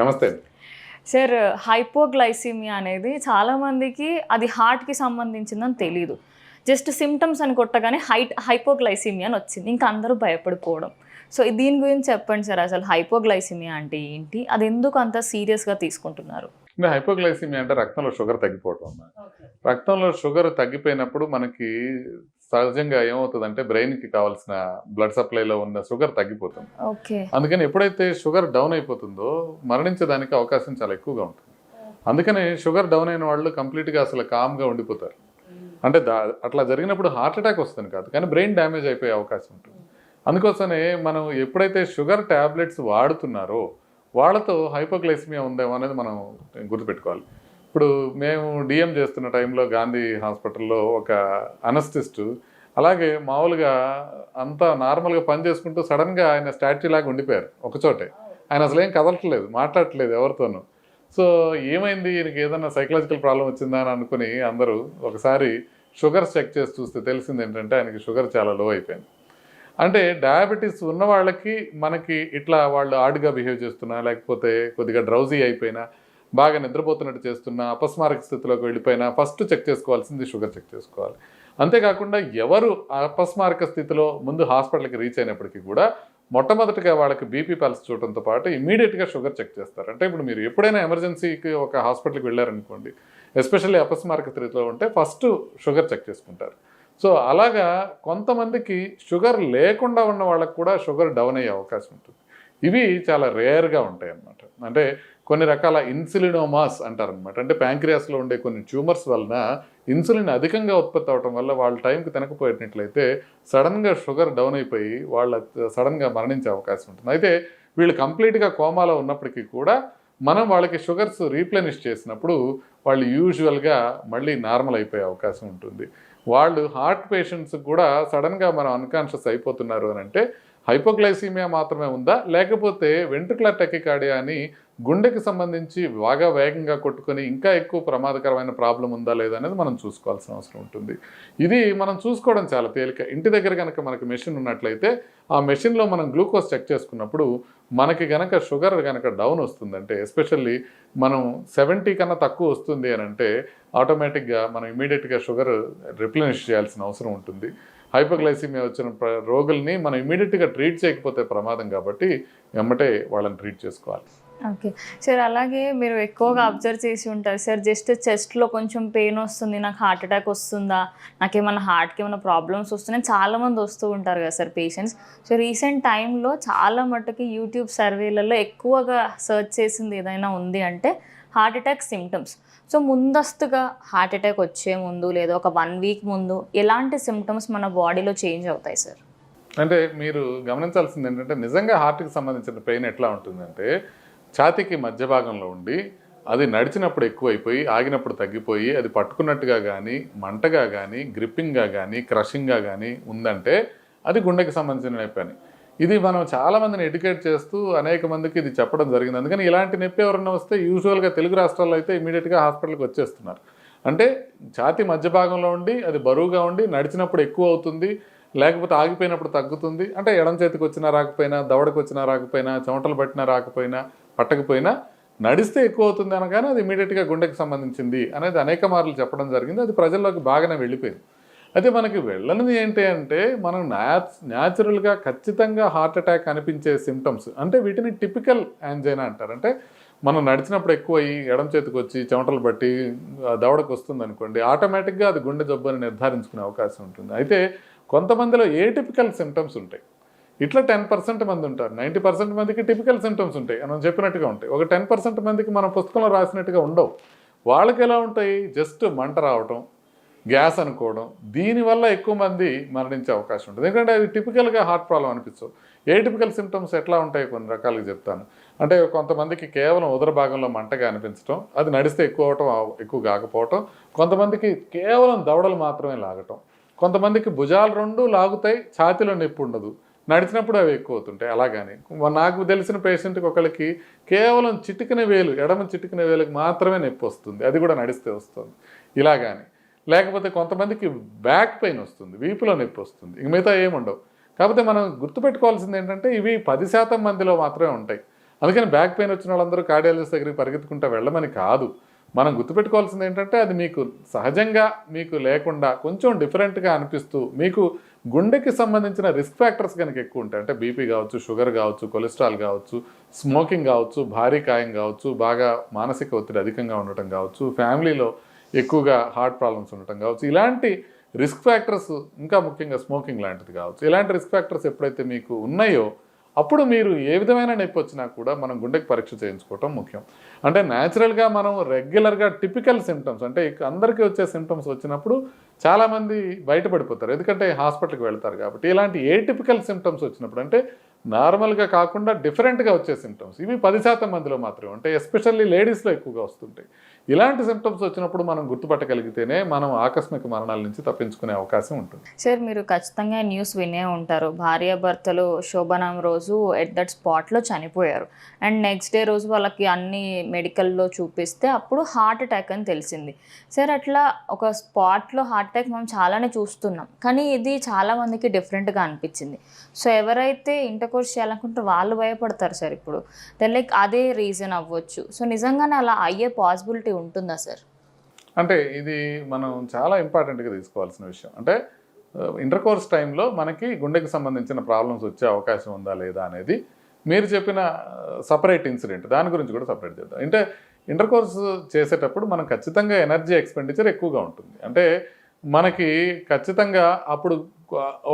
నమస్తే. Sir hypoglycaemia అనేది చాలామందికి అది హార్ట్కి సంబంధించిందని తెలీదు. జస్ట్ సిమ్టమ్స్ అని కొట్టగానే హైట్ హైపోగ్లైసిమియా అని వచ్చింది. ఇంకా అందరూ భయపడిపోవడం. సో దీని గురించి చెప్పండి సార్ అసలు హైపోగ్లైసిమియా అంటే ఏంటి? అది ఎందుకు అంత సీరియస్గా తీసుకుంటున్నారు? ఇంకా హైపోగ్లైసిమియా అంటే రక్తంలో షుగర్ తగ్గిపోవటం రక్తంలో షుగర్ తగ్గిపోయినప్పుడు మనకి సహజంగా ఏమవుతుందంటే బ్రెయిన్కి కావాల్సిన బ్లడ్ సప్లైలో ఉన్న షుగర్ తగ్గిపోతుంది. అందుకని ఎప్పుడైతే షుగర్ డౌన్ అయిపోతుందో మరణించడానికి అవకాశం చాలా ఎక్కువగా ఉంటుంది. అందుకని షుగర్ డౌన్ అయిన వాళ్ళు కంప్లీట్గా అసలు కామ్గా ఉండిపోతారు. అంటే దా అట్లా జరిగినప్పుడు హార్ట్ అటాక్ వస్తుంది కాదు కానీ బ్రెయిన్ డ్యామేజ్ అయిపోయే అవకాశం ఉంటుంది. అందుకోసమే మనం ఎప్పుడైతే షుగర్ ట్యాబ్లెట్స్ వాడుతున్నారో వాళ్ళతో హైపోగ్లైసిమియా ఉందేమో అనేది మనం గుర్తుపెట్టుకోవాలి. ఇప్పుడు మేము డిఎం చేస్తున్న టైంలో గాంధీ హాస్పిటల్లో ఒక అనస్టిస్ట్ అలాగే మామూలుగా అంతా నార్మల్గా పని చేసుకుంటూ సడన్గా ఆయన స్టాచ్యూ లాగా ఉండిపోయారు ఒకచోటే ఆయన అసలు ఏం కదలట్లేదు మాట్లాడట్లేదు ఎవరితోనూ. సో ఏమైంది? ఈయనకి ఏదైనా సైకలాజికల్ ప్రాబ్లం వచ్చిందా అని అనుకుని అందరూ ఒకసారి షుగర్ చెక్ చేసి చూస్తే తెలిసింది ఏంటంటే ఆయనకి షుగర్ చాలా లో అయిపోయింది. అంటే డయాబెటీస్ ఉన్న వాళ్ళకి మనకి ఇట్లా వాళ్ళు ఆడుగా బిహేవ్ చేస్తున్నా లేకపోతే కొద్దిగా డ్రౌజీ అయిపోయినా బాగా నిద్రపోతున్నట్టు చేస్తున్నా అపస్మారక స్థితిలోకి వెళ్ళిపోయినా ఫస్ట్ చెక్ చేసుకోవాల్సింది షుగర్ చెక్ చేసుకోవాలి. అంతేకాకుండా ఎవరు అపస్మారక స్థితిలో ముందు హాస్పిటల్కి రీచ్ అయినప్పటికీ కూడా మొట్టమొదటిగా వాళ్ళకి బీపీ పల్స్ చూడటంతో పాటు ఇమీడియట్గా షుగర్ చెక్ చేస్తారు. అంటే ఇప్పుడు మీరు ఎప్పుడైనా ఎమర్జెన్సీకి ఒక హాస్పిటల్కి వెళ్ళారనుకోండి ఎస్పెషల్లీ అపస్మారక స్థితిలో ఉంటే ఫస్ట్ షుగర్ చెక్ చేసుకుంటారు. సో అలాగా కొంతమందికి షుగర్ లేకుండా ఉన్న వాళ్ళకు కూడా షుగర్ డౌన్ అయ్యే అవకాశం ఉంటుంది. ఇవి చాలా రేర్గా ఉంటాయి అన్నమాట అంటే కొన్ని రకాల ఇన్సులినోమాస్ అంటారనమాట అంటే ప్యాంక్రియాస్లో ఉండే కొన్ని ట్యూమర్స్ వలన ఇన్సులిన్ అధికంగా ఉత్పత్తి అవడం వల్ల వాళ్ళ టైంకి తినకపోయినట్లయితే సడన్గా షుగర్ డౌన్ అయిపోయి వాళ్ళ సడన్గా మరణించే అవకాశం ఉంటుంది. అయితే వీళ్ళు కంప్లీట్గా కోమాలో ఉన్నప్పటికీ కూడా మనం వాళ్ళకి షుగర్స్ రీప్లెనిష్ చేసినప్పుడు వాళ్ళు యూజువల్గా మళ్ళీ నార్మల్ అయిపోయే అవకాశం ఉంటుంది. వాళ్ళు హార్ట్ పేషెంట్స్ కూడా సడన్గా మనం అన్కాన్షియస్ అయిపోతున్నారు అని అంటే హైపోగ్లైసీమియా మాత్రమే ఉందా? లేకపోతే వెంట్రుకుల టెకికార్డియా అని గుండెకి సంబంధించి బాగా వేగంగా కొట్టుకొని ఇంకా ఎక్కువ ప్రమాదకరమైన ప్రాబ్లం ఉందా లేదా అనేది మనం చూసుకోవాల్సిన అవసరం ఉంటుంది. ఇది మనం చూసుకోవడం చాలా తేలిక. ఇంటి దగ్గర కనుక మనకి మెషిన్ ఉన్నట్లయితే ఆ మెషిన్లో మనం గ్లూకోజ్ చెక్ చేసుకున్నప్పుడు మనకి గనక షుగర్ కనుక డౌన్ వస్తుందంటే ఎస్పెషల్లీ మనం సెవెంటీ కన్నా తక్కువ వస్తుంది అని అంటే ఆటోమేటిక్గా మనం ఇమీడియట్గా షుగర్ రిప్లెనిష్ చేయాల్సిన అవసరం ఉంటుంది. హైపోగ్లైసిమియా వచ్చిన ప్ర- రోగుల్ని మనం ఇమీడియట్గా ట్రీట్ చేయకపోతే ప్రమాదం కాబట్టి వెంబటే వాళ్ళని ట్రీట్ చేసుకోవాలి. ఓకే. సార్ అలాగే మీరు ఎక్కువగా అబ్జర్వ్ చేసి ఉంటారు. సార్ జస్ట్ చెస్ట్లో కొంచెం పెయిన్ వస్తుంది నాకు హార్ట్ అటాక్ వస్తుందా నాకేమన్నా హార్ట్కి ఏమైనా ప్రాబ్లమ్స్ వస్తున్నాయి చాలామంది వస్తూ ఉంటారు కదా సార్ పేషెంట్స్. సో రీసెంట్ టైంలో చాలా మట్టుకి యూట్యూబ్ సర్వేలలో ఎక్కువగా సెర్చ్ చేసింది ఏదైనా ఉంది అంటే హార్ట్ అటాక్ సిమ్టమ్స్ సో ముందస్తుగా హార్ట్ అటాక్ వచ్చే ముందు లేదా ఒక వన్ వీక్ ముందు ఎలాంటి సిమ్టమ్స్ మన బాడీలో చేంజ్ అవుతాయి సార్? అంటే మీరు గమనించాల్సింది ఏంటంటే నిజంగా హార్ట్కి సంబంధించిన పెయిన్ ఎట్లా ఉంటుందంటే ఛాతీకి మధ్య భాగంలో ఉండి అది నడిచినప్పుడు ఎక్కువైపోయి ఆగినప్పుడు తగ్గిపోయి అది పట్టుకున్నట్టుగా కానీ మంటగా కానీ గ్రిప్పింగ్గా కానీ క్రషింగ్గా కానీ ఉందంటే అది గుండెకి సంబంధించిన పని. ఇది మనం చాలా మందిని ఎడ్యుకేట్ చేస్తూ అనేక మందికి ఇది చెప్పడం జరిగింది. అందుకని ఇలాంటి నొప్పి ఎవరన్నా వస్తే యూజువల్గా తెలుగు రాష్ట్రాల్లో అయితే ఇమీడియట్గా హాస్పిటల్కి వచ్చేస్తున్నారు. అంటే ఛాతీ మధ్య భాగంలో ఉండి అది బరువుగా ఉండి నడిచినప్పుడు ఎక్కువ అవుతుంది లేకపోతే ఆగిపోయినప్పుడు తగ్గుతుంది. అంటే ఎడం చేతికి వచ్చినా రాకపోయినా దవడకు వచ్చినా రాకపోయినా చెమటలు పట్టినా రాకపోయినా పట్టకపోయినా నడిస్తే ఎక్కువ అవుతుంది అనగానే అది ఇమీడియట్గా గుండెకి సంబంధించింది అనేది అనేక మార్లు చెప్పడం జరిగింది. అది ప్రజల్లోకి బాగానే వెళ్ళిపోయింది. అయితే మనకి వెళ్ళనిది ఏంటి అంటే మనం న్యాచురల్గా ఖచ్చితంగా హార్ట్ అటాక్ అనిపించే సిమ్టమ్స్ అంటే వీటిని టిపికల్ యాంజైనా అంటారు. అంటే మనం నడిచినప్పుడు ఎక్కువ అయ్యి ఎడం చేతికి వచ్చి చెమటలు బట్టి దవడకు వస్తుంది అనుకోండి ఆటోమేటిక్గా అది గుండె జబ్బు అని నిర్ధారించుకునే అవకాశం ఉంటుంది. అయితే కొంతమందిలో ఏ టిపికల్ సిమ్టమ్స్ ఉంటాయి? ఇట్లా టెన్ పర్సెంట్ మంది ఉంటారు. నైంటీ పర్సెంట్ మందికి టిపికల్ సిమ్టమ్స్ ఉంటాయి. మనం చెప్పినట్టుగా ఉంటాయి. ఒక టెన్ పర్సెంట్ మందికి మనం పుస్తకంలో రాసినట్టుగా ఉండవు. వాళ్ళకి ఎలా ఉంటాయి? జస్ట్ మంట రావటం గ్యాస్ అనుకోవడం దీనివల్ల ఎక్కువ మంది మరణించే అవకాశం ఉంటుంది. ఎందుకంటే అది టిపికల్గా హార్ట్ ప్రాబ్లం అనిపించవు ఏ టిపికల్ సిమ్టమ్స్ ఎట్లా ఉంటాయి కొన్ని రకాలుగా చెప్తాను. అంటే కొంతమందికి కేవలం ఉదర భాగంలో మంటగా అనిపించడం అది నడిస్తే ఎక్కువ అవటం ఎక్కువ కాకపోవటం కొంతమందికి కేవలం దవడలు మాత్రమే లాగటం కొంతమందికి భుజాలు రెండు లాగుతాయి ఛాతిలో నొప్పి ఉండదు. నడిచినప్పుడు అవి ఎక్కువ అవుతుంటాయి అలాగని నాకు తెలిసిన పేషెంట్కి ఒకళ్ళకి కేవలం చిటికిన వేలు ఎడమ చిటికిన వేలుకి మాత్రమే నొప్పి వస్తుంది. అది కూడా నడిస్తే వస్తుంది. ఇలాగాని. లేకపోతే కొంతమందికి బ్యాక్ పెయిన్ వస్తుంది వీపులో నొప్పి వస్తుంది. ఇంక మిగతా ఏముండవు కాకపోతే మనం గుర్తుపెట్టుకోవాల్సింది ఏంటంటే ఇవి పది శాతం మందిలో మాత్రమే ఉంటాయి. అందుకని బ్యాక్ పెయిన్ వచ్చిన వాళ్ళందరూ కార్డియాలజిస్ట్ దగ్గరికి పరిగెత్తుకుంటా వెళ్ళమని కాదు. మనం గుర్తుపెట్టుకోవాల్సింది ఏంటంటే అది మీకు సహజంగా మీకు లేకుండా కొంచెం డిఫరెంట్గా అనిపిస్తూ మీకు గుండెకి సంబంధించిన రిస్క్ ఫ్యాక్టర్స్ కనుక ఎక్కువ ఉంటాయి. అంటే బీపీ కావచ్చు షుగర్ కావచ్చు కొలెస్ట్రాల్ కావచ్చు స్మోకింగ్ కావచ్చు భారీ కాయం కావచ్చు బాగా మానసిక ఒత్తిడి అధికంగా ఉండటం కావచ్చు ఫ్యామిలీలో ఎక్కువగా హార్ట్ ప్రాబ్లమ్స్ ఉండటం కావచ్చు. ఇలాంటి రిస్క్ ఫ్యాక్టర్స్ ఇంకా ముఖ్యంగా స్మోకింగ్ లాంటిది కావచ్చు. ఇలాంటి రిస్క్ ఫ్యాక్టర్స్ ఎప్పుడైతే మీకు ఉన్నాయో అప్పుడు మీరు ఏ విధమైన నొప్పి వచ్చినా కూడా మనం గుండెకి పరీక్ష చేయించుకోవటం ముఖ్యం. అంటే న్యాచురల్గా మనం రెగ్యులర్గా టిపికల్ సిమ్టమ్స్ అంటే ఇక అందరికీ వచ్చే సిమ్టమ్స్ వచ్చినప్పుడు చాలామంది బయటపడిపోతారు. ఎందుకంటే హాస్పిటల్కి వెళ్తారు కాబట్టి. ఇలాంటి ఏ టిపికల్ సిమ్టమ్స్ వచ్చినప్పుడు అంటే నార్మల్గా కాకుండా డిఫరెంట్గా వచ్చే సిమ్టమ్స్ ఇవి పది శాతం మందిలో మాత్రమే. ఉంటాయి ఎస్పెషల్లీ లేడీస్లో ఎక్కువగా వస్తుంటాయి. ఇలాంటి సిమ్టమ్స్ వచ్చినప్పుడు మనం గుర్తుపట్టగలిగితేనే మనం ఆకస్మిక మరణాల నుంచి తప్పించుకునే అవకాశం ఉంటుంది. సార్ మీరు ఖచ్చితంగా న్యూస్ వినే ఉంటారు. భార్యాభర్తలు శోభనం రోజు ఎట్ దట్ స్పాట్లో చనిపోయారు. అండ్ నెక్స్ట్ డే రోజు వాళ్ళకి అన్ని మెడికల్లో చూపిస్తే అప్పుడు హార్ట్ అటాక్ అని తెలిసింది. సార్ అట్లా ఒక స్పాట్లో హార్ట్ అటాక్ మనం చాలానే చూస్తున్నాం. కానీ ఇది చాలామందికి డిఫరెంట్గా అనిపించింది. సో ఎవరైతే కోర్స్ చేయాలనుకుంటే వాళ్ళు భయపడతారు సార్ ఇప్పుడు. దెన్ లైక్ అదే రీజన్ అవ్వచ్చు. సో నిజంగానే అలా అయ్యే పాసిబిలిటీ ఉంటుందా సార్? అంటే ఇది మనం చాలా ఇంపార్టెంట్గా తీసుకోవాల్సిన విషయం. అంటే ఇంటర్ కోర్స్ టైంలో మనకి గుండెకి సంబంధించిన ప్రాబ్లమ్స్ వచ్చే అవకాశం ఉందా లేదా అనేది మీరు చెప్పిన uh, సపరేట్ ఇన్సిడెంట్ దాని గురించి కూడా సపరేట్ చేద్దాం. అంటే ఇంటర్ కోర్స్ చేసేటప్పుడు మనం ఖచ్చితంగా ఎనర్జీ ఎక్స్పెండిచర్ ఎక్కువగా ఉంటుంది. అంటే మనకి ఖచ్చితంగా అప్పుడు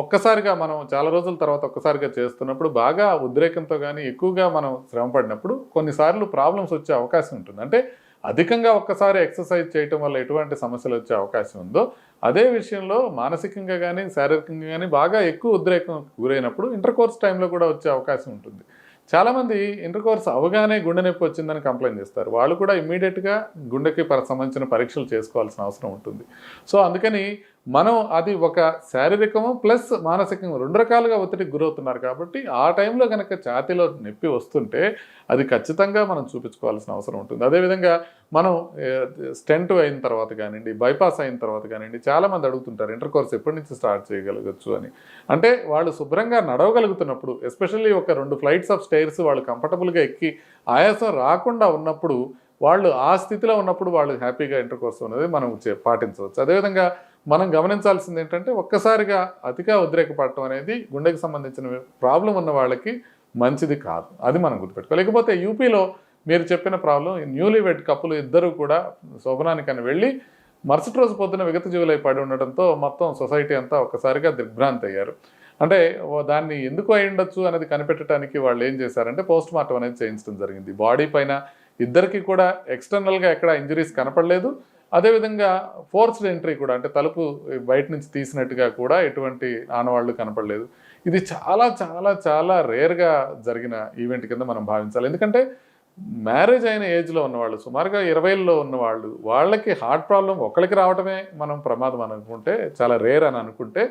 ఒక్కసారిగా మనం చాలా రోజుల తర్వాత ఒక్కసారిగా చేస్తున్నప్పుడు బాగా ఉద్రేకంతో కానీ ఎక్కువగా మనం శ్రమ పడినప్పుడు కొన్నిసార్లు ప్రాబ్లమ్స్ వచ్చే అవకాశం ఉంటుంది. అంటే అధికంగా ఒక్కసారి ఎక్సర్సైజ్ చేయటం వల్ల ఎటువంటి సమస్యలు వచ్చే అవకాశం ఉందో అదే విషయంలో మానసికంగా కానీ శారీరకంగా కానీ బాగా ఎక్కువ ఉద్రేకం గురైనప్పుడు ఇంటర్ కోర్స్ టైంలో కూడా వచ్చే అవకాశం ఉంటుంది. చాలామంది ఇంటర్ కోర్స్ అవగానే గుండె నొప్పి వచ్చిందని కంప్లైంట్ చేస్తారు. వాళ్ళు కూడా ఇమ్మీడియట్గా గుండెకి సంబంధించిన పరీక్షలు చేసుకోవాల్సిన అవసరం ఉంటుంది. సో అందుకని మనం అది ఒక శారీరకము ప్లస్ మానసికము రెండు రకాలుగా ఒత్తిడికి గురవుతున్నారు కాబట్టి ఆ టైంలో కనుక ఛాతీలో నొప్పి వస్తుంటే అది ఖచ్చితంగా మనం చూపించుకోవాల్సిన అవసరం ఉంటుంది. అదేవిధంగా మనం స్టెంట్ అయిన తర్వాత కానివ్వండి బైపాస్ అయిన తర్వాత కానివ్వండి చాలామంది అడుగుతుంటారు ఇంటర్ కోర్స్ ఎప్పటి నుంచి స్టార్ట్ చేయగలగచ్చు? అని. అంటే వాళ్ళు శుభ్రంగా నడవగలుగుతున్నప్పుడు ఎస్పెషల్లీ ఒక రెండు ఫ్లైట్స్ ఆఫ్ స్టైర్స్ వాళ్ళు కంఫర్టబుల్గా ఎక్కి ఆయాసం రాకుండా ఉన్నప్పుడు వాళ్ళు ఆ స్థితిలో ఉన్నప్పుడు వాళ్ళు హ్యాపీగా ఇంటర్ కోర్స్ అనేది మనం చే- పాటించవచ్చు. అదేవిధంగా మనం గమనించాల్సింది ఏంటంటే ఒక్కసారిగా అతిగా ఉద్రేకపడటం అనేది గుండెకి సంబంధించిన ప్రాబ్లం ఉన్న వాళ్ళకి మంచిది కాదు. అది మనం గుర్తుపెట్టుకోవాలి లేకపోతే యూపీలో మీరు చెప్పిన ప్రాబ్లం న్యూలీ వెడ్ కప్పులు ఇద్దరు కూడా శోభనానికని వెళ్ళి మరుసటి రోజు పొద్దున విగత జీవులై పడి ఉండడంతో మొత్తం సొసైటీ అంతా ఒక్కసారిగా దిగ్భ్రాంతి అయ్యారు అంటే దాన్ని ఎందుకు అయి ఉండొచ్చు అనేది కనిపెట్టడానికి వాళ్ళు ఏం చేశారంటే పోస్ట్ మార్టం అనేది చేయించడం జరిగింది. బాడీ పైన ఇద్దరికి కూడా ఎక్స్టర్నల్గా ఎక్కడ ఇంజరీస్ కనపడలేదు. అదేవిధంగా ఫోర్స్డ్ ఎంట్రీ కూడా అంటే తలుపు బయట నుంచి తీసినట్టుగా కూడా ఎటువంటి ఆనవాళ్ళు కనపడలేదు. ఇది చాలా చాలా చాలా రేర్గా జరిగిన ఈవెంట్ కింద మనం భావించాలి. ఎందుకంటే మ్యారేజ్ అయిన ఏజ్లో ఉన్నవాళ్ళు సుమారుగా ఇరవైల్లో ఉన్నవాళ్ళు వాళ్ళకి హార్ట్ ప్రాబ్లం ఒకరికి రావటమే మనం ప్రమాదం అనుకుంటే చాలా రేర్ అని అనుకుంటే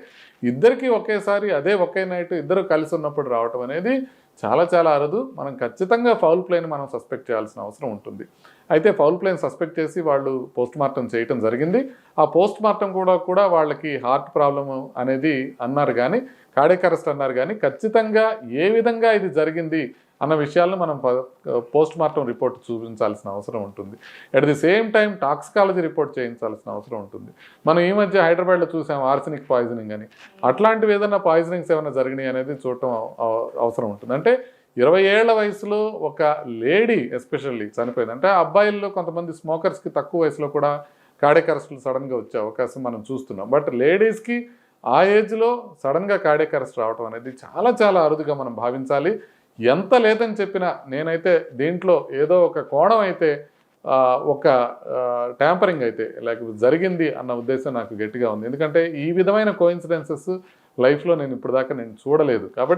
ఇద్దరికి ఒకేసారి అదే ఒకే నైట్ ఇద్దరు కలిసి ఉన్నప్పుడు రావటం అనేది చాలా చాలా అరదు. మనం ఖచ్చితంగా ఫౌల్ ప్లేని మనం సస్పెక్ట్ చేయాల్సిన అవసరం ఉంటుంది. అయితే ఫౌల్ ప్లేని సస్పెక్ట్ చేసి వాళ్ళు పోస్ట్ మార్టం చేయటం జరిగింది. ఆ పోస్ట్ మార్టం కూడా కూడా వాళ్ళకి హార్ట్ ప్రాబ్లమ్ అనేది అన్నారు కానీ కార్డియక్ అరెస్ట్ అన్నారు కానీ ఖచ్చితంగా ఏ విధంగా ఇది జరిగింది అన్న విషయాలను మనం పోస్ట్ మార్టం రిపోర్ట్ చూపించాల్సిన అవసరం ఉంటుంది. At the same time toxicology report చేయించాల్సిన అవసరం ఉంటుంది. మనం ఈ మధ్య హైదరాబాద్లో చూసాం ఆర్సెనిక్ పాయిజనింగ్ అని. అట్లాంటివి ఏదైనా పాయిజనింగ్స్ ఏమైనా జరిగినాయి అనేది చూడటం అవసరం ఉంటుంది. అంటే ఇరవై ఏళ్ళ వయసులో ఒక లేడీ ఎస్పెషల్లీ చనిపోయింది. అంటే అబ్బాయిల్లో కొంతమంది స్మోకర్స్కి తక్కువ వయసులో కూడా కార్డియక్ అరెస్టులు సడన్గా వచ్చే అవకాశం మనం చూస్తున్నాం. బట్ లేడీస్కి ఆ ఏజ్లో సడన్గా కార్డియక్ అరెస్ట్ రావడం అనేది చాలా చాలా అరుదుగా మనం భావించాలి. ఎంత లేదని చెప్పినా నేనైతే దీంట్లో ఏదో ఒక కోణం అయితే ఒక ట్యాంపరింగ్ అయితే లేకపోతే జరిగింది అన్న ఉద్దేశం నాకు గట్టిగా ఉంది. ఎందుకంటే ఈ విధమైన కోయిన్సిడెన్సెస్ లైఫ్లో నేను ఇప్పుడు దాకా నేను చూడలేదు. కాబట్టి